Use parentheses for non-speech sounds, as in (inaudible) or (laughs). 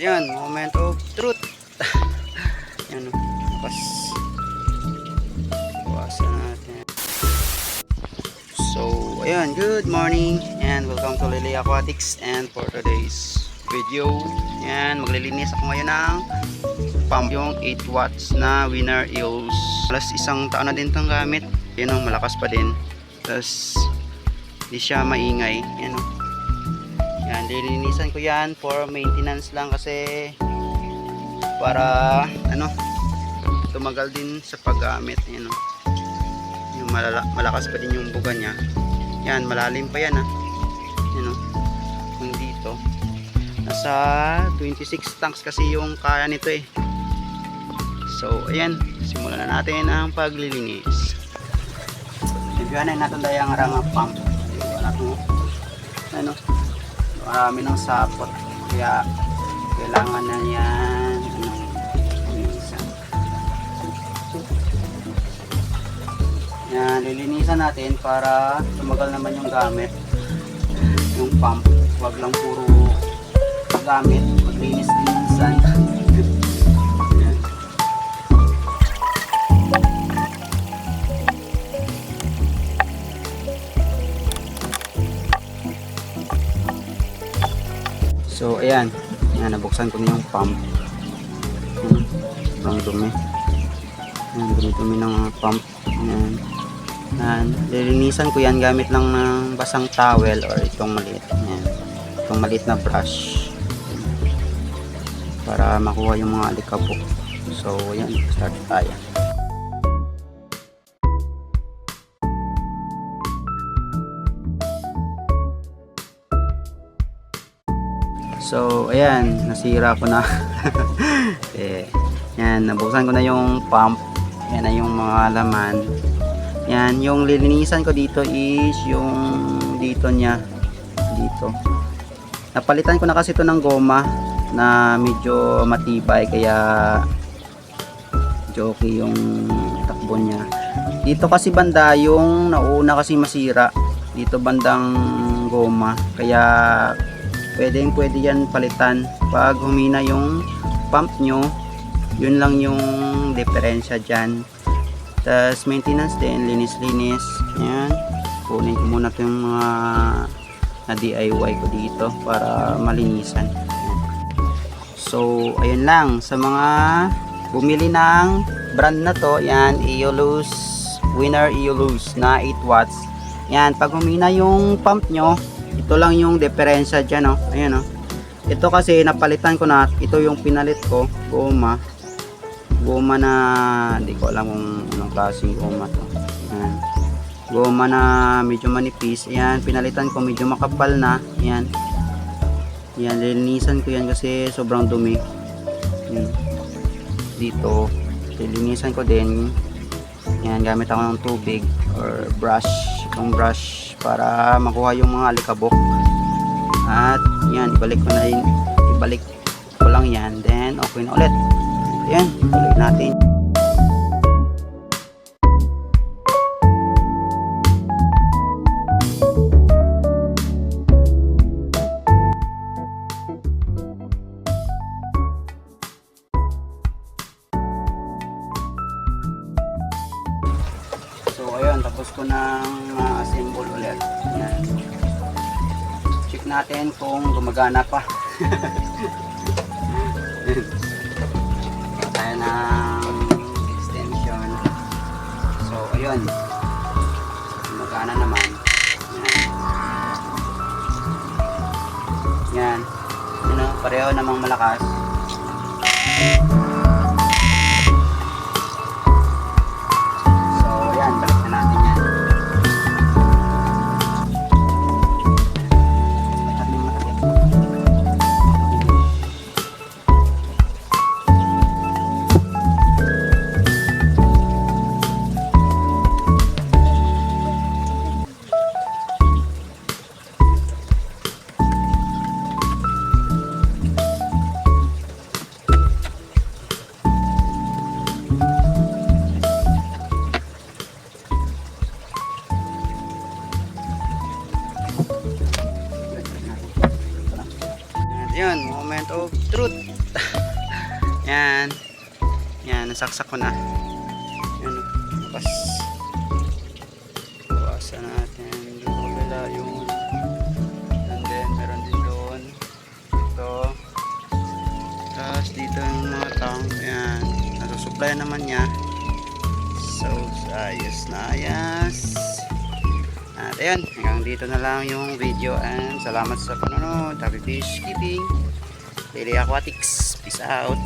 yan, moment of truth. (laughs) yan o. Pas. Iwasan natin. So, ayan, good morning and welcome to Lily Aquatics and for today's video, yan, maglilinis ako ngayon ng pump yung 8 watts na winner EOS. Alas isang taon na din itong gamit. Yan malakas pa din. Tapos, di siya maingay. Yan. Yan, lilinisan ko yan for maintenance lang kasi para ano tumagal din sa paggamit yan o. Yung malala, malakas pa din yung buga niya. Yan, malalim pa yan ha. Yan o. Yung dito. Nasa 26 tanks kasi yung kaya nito eh. So, ayan. Simulan na natin ang paglilinis. Na natin dahil ang ranga pump. Natin. Ano? Marami ng sapot. Kaya, kailangan na yan. Ano, linisan. Yan, lilinisan natin para tumagal naman yung gamit. Yung pump. Huwag lang puro gamit. Maglinis-linisan. Yan. So, ayan. Ayan, nabuksan ko na yung pump. Ayan, dumi. Ayan, dumi-dumi ng pump. Ayan. Ayan, lilinisan ko yan gamit lang ng basang towel or itong maliit. Ayan. Itong maliit na brush. Para makuha yung mga alikabok. So, ayan, start tayo. So, ayan, nasira ko na. (laughs) eh, yan, nabuksan ko na yung pump. Yan na yung mga laman. Yan, yung lilinisan ko dito is yung dito niya. Dito. Napalitan ko na kasi ito ng goma na medyo matibay kaya jockey yung takbo niya. Dito kasi banda yung nauna kasi masira. Dito bandang goma. Kaya pwedeng pwede yan palitan. Pag humina yung pump nyo yun lang yung diferensya dyan. Tas maintenance din linis linis yan kunin ko muna itong mga na DIY ko dito para malinisan. So ayun lang. Sa mga bumili ng brand na to yan Eolus Winner Eolus na 8 watts. Yan pag humina yung pump nyo ito lang yung diferensya dyan oh. ayan oh. ito kasi napalitan ko na ito yung pinalit ko goma. Goma na hindi ko alam kung anong klaseng goma to. Ayan. goma na medyo manipis. Ayan pinalitan ko medyo makapal na. Ayan. Ayan lilinisan ko yan kasi sobrang dumi. Ayan. dito. Lilinisan ko din. Ayan gamit ako ng tubig or brush. Itong brush para makuha yung mga alikabok. At yan ibalik ko na rin ibalik ko lang yan then okay na ulit. Yan ulit natin So ayun, tapos ko nang ma-assemble ulit. Yan. Check natin kung gumagana pa. (laughs) Tayo ng extension. So ayun. Gumagana naman. Yan. Yan. Ano, pareho namang malakas. So, yan. Yan, nasaksak ko na. Yan, bukas. Bukasan natin. Dito kabila yung and then meron din doon. Ito. Tapos dito yung mga tank. Yan. Nasusupply naman niya. So, ayos na ayos. At ayun, hanggang dito na lang yung video and salamat sa panonood. Happy fish keeping. Daily Aquatics. Peace out.